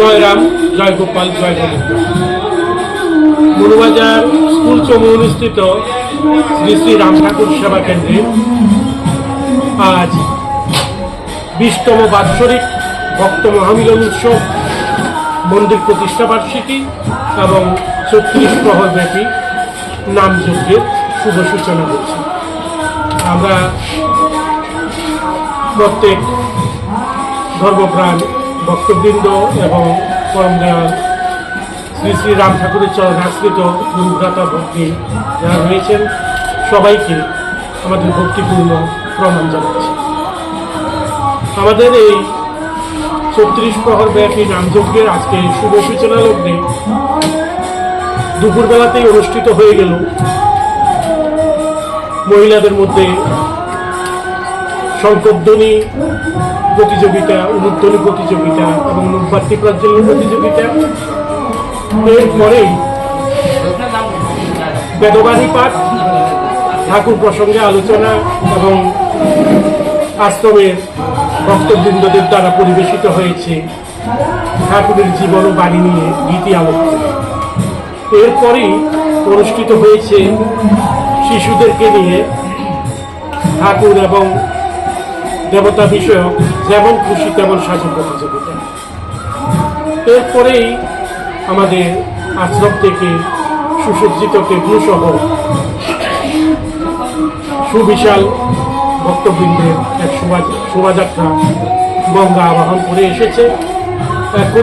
জয় রাম, জয় গোপাল, জয় গোবিন্দ। মনুবাজার স্কুল চৌমুহস্থিত শ্রী শ্রী রাম ঠাকুর সেবা কেন্দ্রে আজ বিশতম বাৎসরিক ভক্ত মহামিলন উৎসব, মন্দির প্রতিষ্ঠা বার্ষিকী এবং ছত্রিশ প্রহর ব্যাপী নাম নামযজ্ঞের শুভ সূচনা হচ্ছে আমরা প্রত্যেক ধর্মপ্রাণ ভক্তবৃন্দ এবং শ্রী শ্রী রাম ঠাকুরের চরণ আশ্রিত গুরুভ্রাতা ভক্তি যারা রয়েছেন সবাইকে আমাদের ভক্তিপূর্ণ প্রণাম জানাচ্ছি। আমাদের এই ছত্রিশ প্রহর ব্যাপী নামযজ্ঞের আজকে শুভ সূচনা লগ্নে দুপুরবেলাতেই অনুষ্ঠিত হয়ে গেল মহিলাদের মধ্যে শঙ্করধ্বনি প্রতিযোগিতা উলুধ্বনি প্রতিযোগিতা এবং মুখবার্তি প্রাজ্বল্য প্রতিযোগিতা। এরপরেই বেদবাণী পাঠ, ঠাকুর প্রসঙ্গে আলোচনা এবং আশ্রমের ভক্তবৃন্দদের দ্বারা পরিবেশিত হয়েছে ঠাকুরের জীবন ও বাণী নিয়ে গীতি আলোচনা এরপরেই অনুষ্ঠিত হয়েছে শিশুদেরকে নিয়ে ঠাকুর এবং দেবতা বিষয়ক, যেমন খুশি তেমন সাজু প্রতিযোগিতা এরপরেই আমাদের আশ্রম থেকে সুসজ্জিত টেবলু সহ সুবিশাল ভক্তবৃন্দের এক শোভা শোভাযাত্রা গঙ্গা আবাহন করে এসেছে। এখন